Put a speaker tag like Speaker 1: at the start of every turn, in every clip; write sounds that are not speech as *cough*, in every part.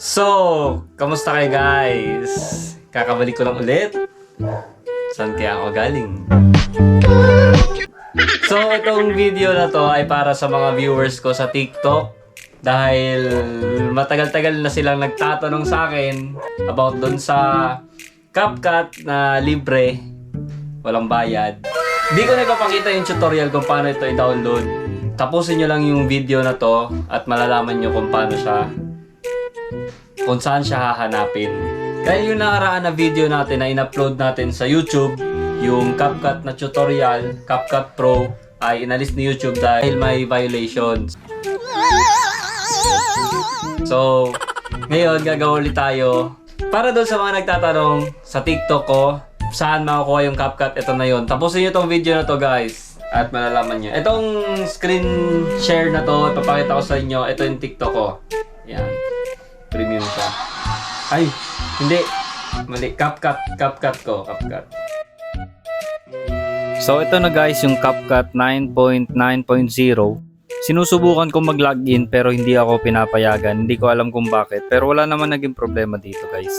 Speaker 1: So, kamusta kayo guys? Kakabalik ko lang ulit. Saan kaya ako galing? So, itong video na to ay para sa mga viewers ko sa TikTok. Dahil matagal-tagal na silang nagtatanong sa akin about doon sa CapCut na libre, walang bayad. Di ko na ipapakita yung tutorial kung paano ito i-download. Tapusin nyo lang yung video na to at malalaman nyo kung paano siya kung saan siya hahanapin. Kaya yung nakaraan na video natin na in-upload natin sa YouTube, yung CapCut na tutorial, CapCut Pro, ay inalis ni YouTube dahil may violations. So, ngayon gagawa ulit tayo. Para doon sa mga nagtatanong sa TikTok ko, saan makukuha yung CapCut, ito na yon. Tapusin nyo tong video na to guys. At malalaman nyo. Itong screen share na to, ipapakita ko sa inyo. Ito yung TikTok ko. Yan. Premium siya. Ay, hindi. Mali. CapCut. CapCut ko. CapCut.
Speaker 2: So ito na guys yung CapCut 9.9.0. Sinusubukan ko mag-login pero hindi ako pinapayagan. Hindi ko alam kung bakit. Pero wala naman naging problema dito guys.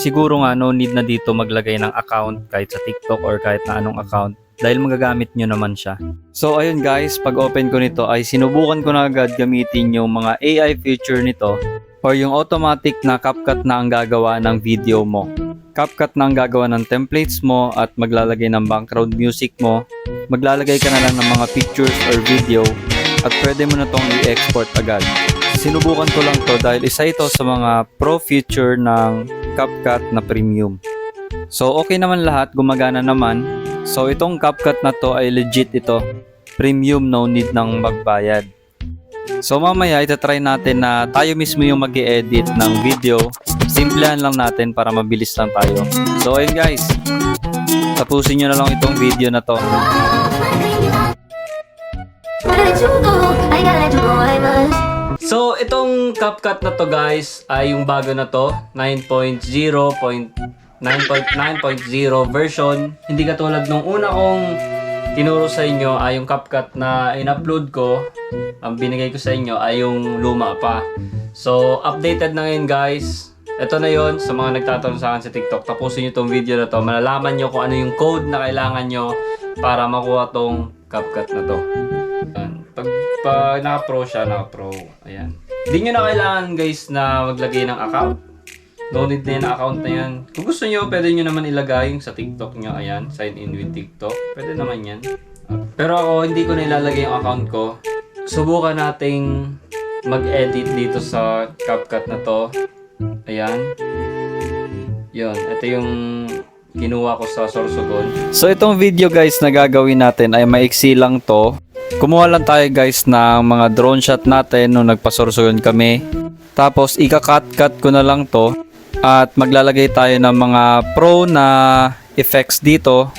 Speaker 2: Siguro nga no need na dito maglagay ng account kahit sa TikTok or kahit na anong account dahil magagamit nyo naman siya. So ayun guys, pag open ko nito ay sinubukan ko na agad gamitin yung mga AI feature nito or yung automatic na CapCut na ang gagawa ng video mo. CapCut na ang gagawa ng templates mo at maglalagay ng background music mo. Maglalagay ka na lang ng mga pictures or video at pwede mo na tong i-export agad. Sinubukan ko lang to dahil isa ito sa mga pro feature ng CapCut na premium. So okay naman lahat, gumagana naman. So itong CapCut na to ay legit ito. Premium, no need ng magbayad. So mamaya itatry natin na tayo mismo yung mag edit ng video. Simplihan lang natin para mabilis lang tayo. So ayun guys, tapusin nyo na lang itong video na to.
Speaker 1: So, itong CapCut na to guys ay yung bago na to, 9.0.9.9.0 version. Hindi katulad nung una kong tinuro sa inyo ay yung CapCut na in-upload ko. Ang binigay ko sa inyo ay yung luma pa. So, updated na ngayon guys. Ito na yon sa mga nagtatanong sa akin sa TikTok. Tapusin nyo tong video na to. Malalaman nyo kung ano yung code na kailangan nyo para makuha tong CapCut na to. Pag, pag naka-pro siya, naka-pro. Ayan. Hindi nyo na kailangan guys na maglagay ng account. No need na na account na yan. Kung gusto nyo, pwede nyo naman ilagay yung sa TikTok nyo. Ayan, sign in with TikTok. Pwede naman yan. Pero ako, hindi ko na ilalagay yung account ko. Subukan nating mag-edit dito sa CapCut na to. Ayan. Yun, ito yung kinuha ko sa Sorsogon.
Speaker 2: So itong video guys na gagawin natin ay maiksi lang to. Kumuha lang tayo guys ng mga drone shot natin nung nagpasorsoyon kami. Tapos ika-cut-cut ko na lang to. At maglalagay tayo ng mga pro na effects dito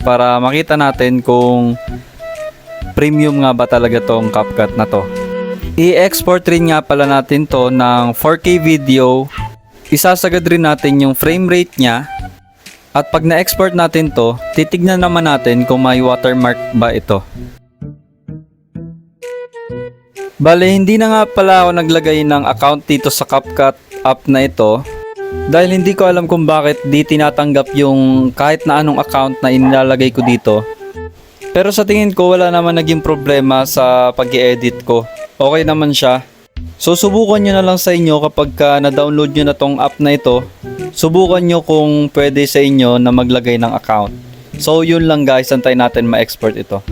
Speaker 2: para makita natin kung premium nga ba talaga tong CapCut na to. I-export rin nga pala natin to ng 4K video. Isasagad rin natin yung frame rate niya at pag na-export natin to, titignan naman natin kung may watermark ba ito. Bale, hindi na nga pala ako naglagay ng account dito sa CapCut app na ito dahil hindi ko alam kung bakit di tinatanggap yung kahit na anong account na inilalagay ko dito. Pero sa tingin ko wala naman naging problema sa pag edit ko. Okay naman siya. So subukan nyo na lang sa inyo kapag ka na-download nyo na tong app na ito. Subukan nyo kung pwede sa inyo na maglagay ng account. So yun lang guys, antay natin ma-export ito.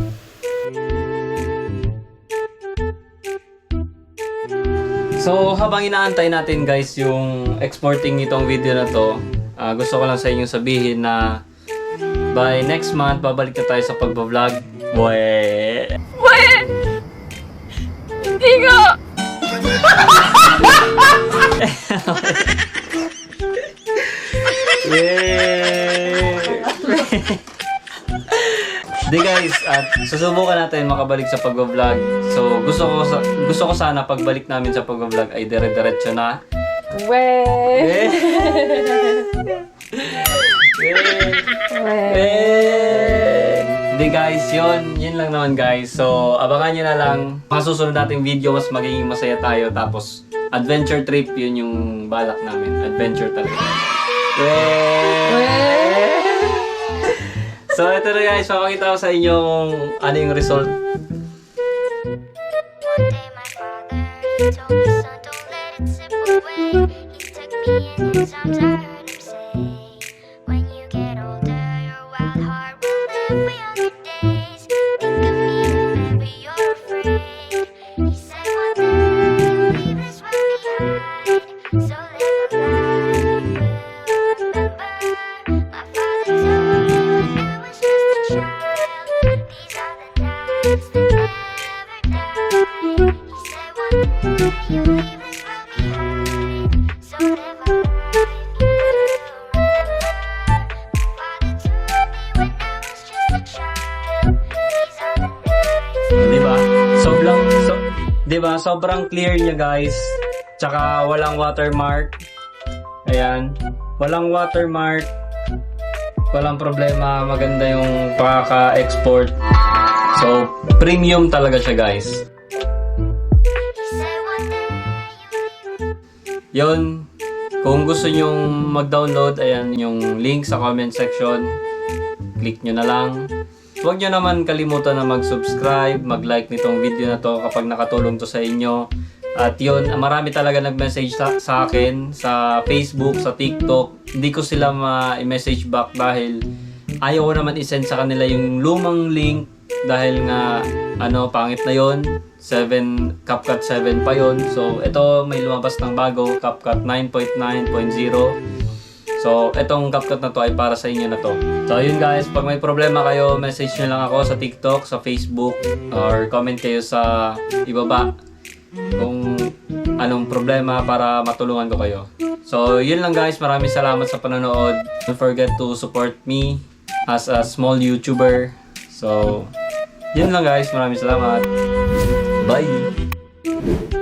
Speaker 1: So, habang inaantay natin guys yung exporting nitong video na to, ah, gusto ko lang sa inyo sabihin na by next month, babalik na tayo sa pagbablog. Boy!
Speaker 3: Hindi nga! *laughs*
Speaker 1: Di guys, at susubukan natin makabalik sa pagbablog. So, gusto ko sa, gusto ko sana pagbalik namin sa pagbablog ay dire-diretso na.
Speaker 3: We!
Speaker 1: Yay! *laughs* Yay! Guys, yun. Yun lang naman guys. So, abangan nyo na lang. Mga susunod nating video, mas magiging masaya tayo. Tapos, adventure trip, yun yung balak namin. Adventure talaga. So, ito na guys. Papakita ko sa inyo kung ano yung result.
Speaker 3: One I
Speaker 1: Sobrang clear niya guys. Tsaka walang watermark. Ayan. Walang watermark. Walang problema. Maganda yung pakaka-export. So, premium talaga siya guys. Yun. Kung gusto nyong mag-download, ayan yung link sa comment section. Click nyo na lang. Huwag nyo naman kalimutan na mag-subscribe, mag-like nitong video na to kapag nakatulong to sa inyo. At yun, marami talaga nag-message sa, sa akin sa Facebook, sa TikTok. Hindi ko sila ma-message back dahil ayaw ko naman isend sa kanila yung lumang link dahil nga ano, pangit na yon 7, CapCut 7 pa yon So, ito may lumabas ng bago, CapCut 9.9.0. So, itong CapCut na to ay para sa inyo na to. So, yun guys, pag may problema kayo, message nyo lang ako sa TikTok, sa Facebook, or comment kayo sa ibaba kung anong problema para matulungan ko kayo. So, yun lang guys. Maraming salamat sa panonood. Don't forget to support me as a small YouTuber. So, yun lang guys. Maraming salamat. Bye!